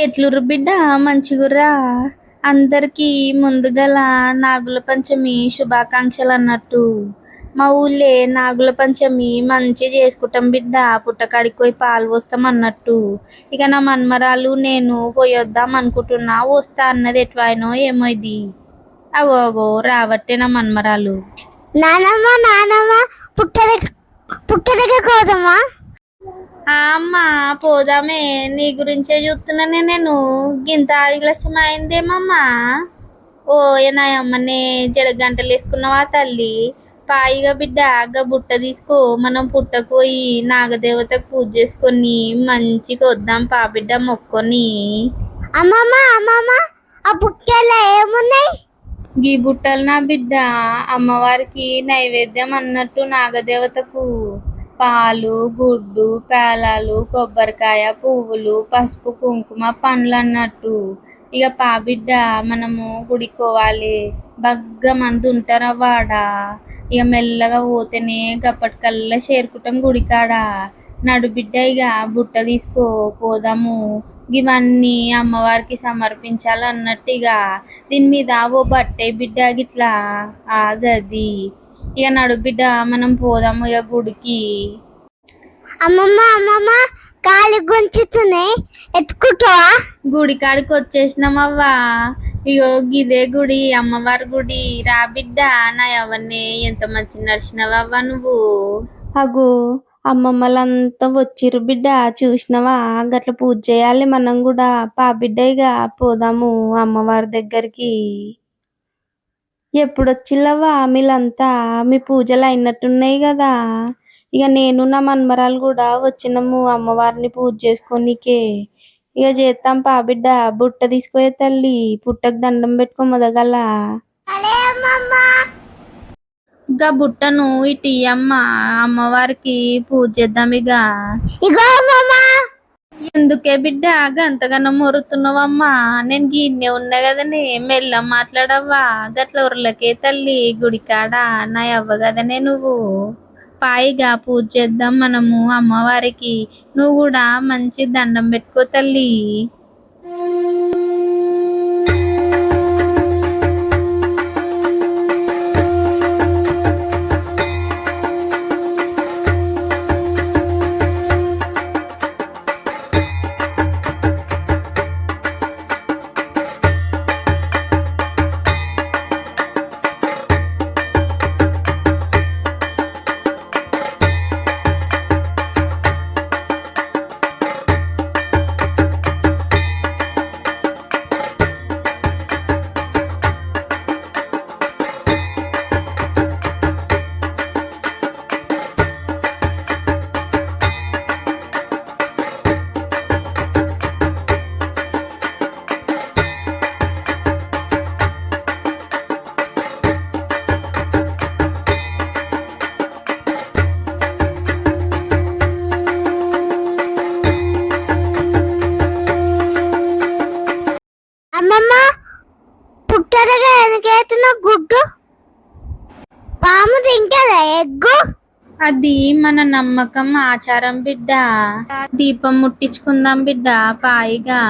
ఎట్లురు బిడ్డ? మంచిగుర్రా? అందరికీ ముందుగల నాగుల పంచమి శుభాకాంక్షలు అన్నట్టు మా ఊళ్ళే నాగుల పంచమి మంచి చేసుకుంటాం బిడ్డ. పుట్టకాడికి పోయి పాలు పోస్తాం అన్నట్టు ఇక నా మన్మరాలు నేను పోయొద్దాం అనుకుంటున్నా. వస్తా అన్నది ఎటువైనో ఏమో ఇది. అగో అగో రావట్టే నా మన్మరాలు. నానమ్మ నానమ్మ పుట్ట పుట్ట దగ్గర కోదమ్మా అమ్మ పోదామే. నీ గురించే చూస్తున్నానే నేను. గింత ఆలస్యం అయిందేమమ్మా ఓ నాయమ్మనే జడ గంటలు వేసుకున్నావా తల్లి? పాయిగా బిడ్డ గా బుట్ట తీసుకో. మనం పుట్టకు పోయి నాగదేవతకు పూజ చేసుకొని మంచిగా వద్దాం పా బిడ్డ మొక్కొని. అమ్మమ్మ అమ్మమ్మ ఆ బుట్టలో ఏమున్నాయి? గీ బుట్టలు నా బిడ్డ. అమ్మవారికి నైవేద్యం అన్నట్టు నాగదేవతకు. పాలు గుడ్డు పేలాలు కొబ్బరికాయ పువ్వులు పసుపు కుంకుమ పండ్లు అన్నట్టు ఇక పా బిడ్డ మనము గుడికోవాలి. బగ్గ మంది ఉంటారా వాడ? ఇక మెల్లగా పోతేనే గప్పటికల్లా చేరుకుంటాం గుడికాడ? నడు బిడ్డ ఇక బుట్ట తీసుకో పోదాము. ఇవన్నీ అమ్మవారికి సమర్పించాలన్నట్టు ఇక. దీని మీద ఓ బట్టే బిడ్డ గిట్లా. ఆ గది. ఇక నడు బిడ్డ మనం పోదాము ఇక గుడికి. అమ్మమ్మ అమ్మమ్మ కాలి గుంచుతున్నాయి ఎత్తుకుంటావా? గుడి కాడికి వచ్చేసినామవ్వా ఇగో గిదే గుడి అమ్మవారి గుడి. రా బిడ్డ నా ఎవరిని ఎంత మంచి నడిచినవవ్వా నువ్వు. అగో అమ్మమ్మలంతా వచ్చిర్రు బిడ్డ చూసినవా? గట్ల పూజ చేయాలి మనం కూడా. పా బిడ్డ ఇక పోదాము అమ్మవారి దగ్గరికి. ఎప్పుడొచ్చిల్లవా మీలంతా మీ పూజలు అయినట్టున్నాయి కదా ఇక నేను నా మన్మరాలు కూడా వచ్చినాము అమ్మవారిని పూజ చేసుకోనీకే. ఇక చేస్తాం పా బిడ్డ బుట్ట తీసుకోయే తల్లి పుట్టకు దండం పెట్టుకో మొదగల. ఇంకా బుట్టను ఇటు అమ్మ అమ్మవారికి పూజ చేద్దాం ఇక ఎందుకే బిడ్డ? గంతగానో మొరుతున్నావమ్మా నేను గిన్నే ఉన్నా కదనే మెల్ల మాట్లాడవ్వా. గట్ల ఉర్లకే తల్లి గుడికాడ నా అవ్వ కదనే నువ్వు. పాయిగా పూజ చేద్దాం మనము అమ్మవారికి. నువ్వు కూడా మంచి దండం పెట్టుకో తల్లి. పుట్ట దగ్గర వెనకేతున్న గుడ్డు పాము తింటదా ఎగ్గు? అది మన నమ్మకం ఆచారం బిడ్డ. దీపం ముట్టించుకుందాం బిడ్డ పాయిగా.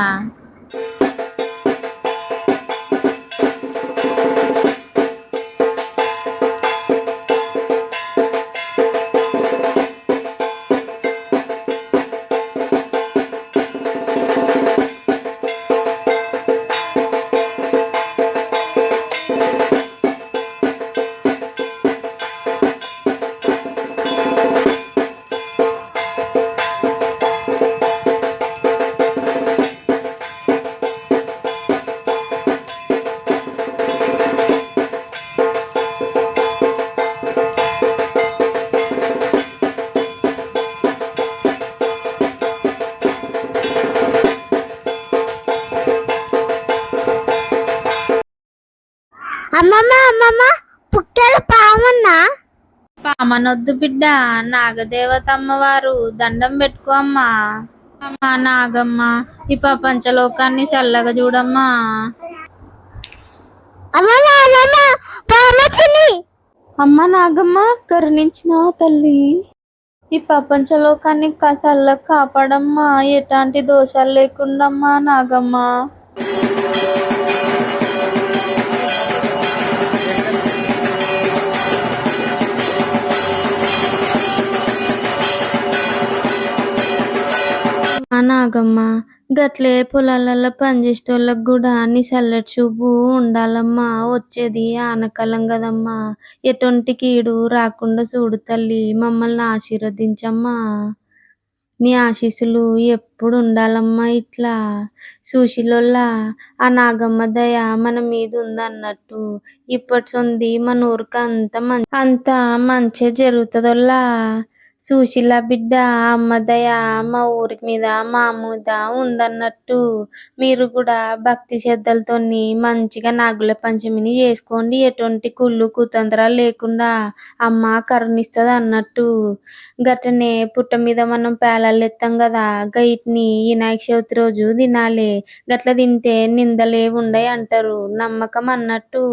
అమ్మమ్మ అమ్మమ్మ పుట్టల పామున్నా పామనొద్దు బిడ్డ నాగదేవత అమ్మవారు దండం పెట్టుకో అమ్మా. అమ్మా నాగమ్మ ఈ ప్రపంచలోకాన్ని చల్లగా చూడమ్మా. అమ్మమ్మ అమ్మమ్మ అమ్మ నాగమ్మ కరుణించినావా తల్లి. ఈ ప్రపంచ లోకాన్ని కసల్లకు కాపాడమ్మా. ఎలాంటి దోషాలు లేకుండమ్మా నాగమ్మ. నాగమ్మ గట్లే పొలాలలో పనిచేసేటోళ్ళకి కూడా నీ చల్లటి చూపు ఉండాలమ్మా. వచ్చేది ఆనకాలం కదమ్మా. ఎటువంటి కీడు రాకుండా చూడు తల్లి మమ్మల్ని ఆశీర్వదించమ్మా. నీ ఆశీస్సులు ఎప్పుడు ఉండాలమ్మా ఇట్లా? సుశీలోళ్ళ ఆ నాగమ్మ దయ మన మీద ఉందన్నట్టు. ఇప్పటి సొంది మన ఊరికి అంత మంచి అంత మంచి జరుగుతుందోళ్ళ సుశీల బిడ్డ అమ్మ దయ మా ఊరి మీద మా మీద ఉందన్నట్టు. మీరు కూడా భక్తి శ్రద్ధలతోని మంచిగా నాగుల పంచమిని చేసుకోండి. ఎటువంటి కుళ్ళు కుతంత్రాలు లేకుండా అమ్మ కరుణిస్తుంది అన్నట్టు గట్టనే పుట్ట మీద మనం పేలాలు ఎత్తాం కదా గైట్ని వినాయక చవితి రోజు తినాలి. గట్ల తింటే నిందలే ఉండయి అంటారు. నమ్మకం అన్నట్టు.